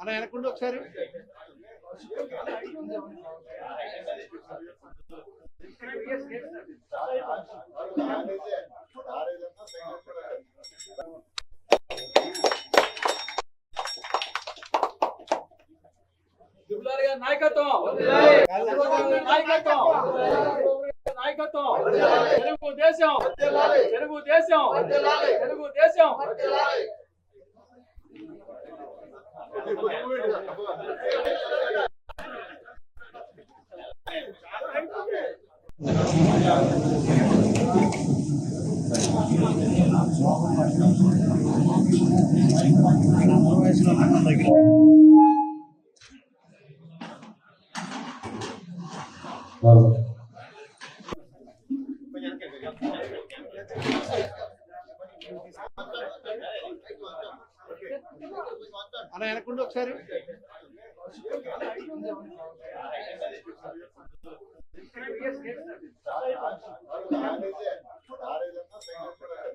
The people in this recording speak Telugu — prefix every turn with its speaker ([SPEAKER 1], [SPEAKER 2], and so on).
[SPEAKER 1] అన్న వెనకుండా ఒకసారి
[SPEAKER 2] గారి నాయకత్వం. నాయకత్వం. నాయకత్వం. తెలుగు దేశం. తెలుగు దేశం. తెలుగు దేశం.
[SPEAKER 1] అన్న వెనకుండా ఒకసారి.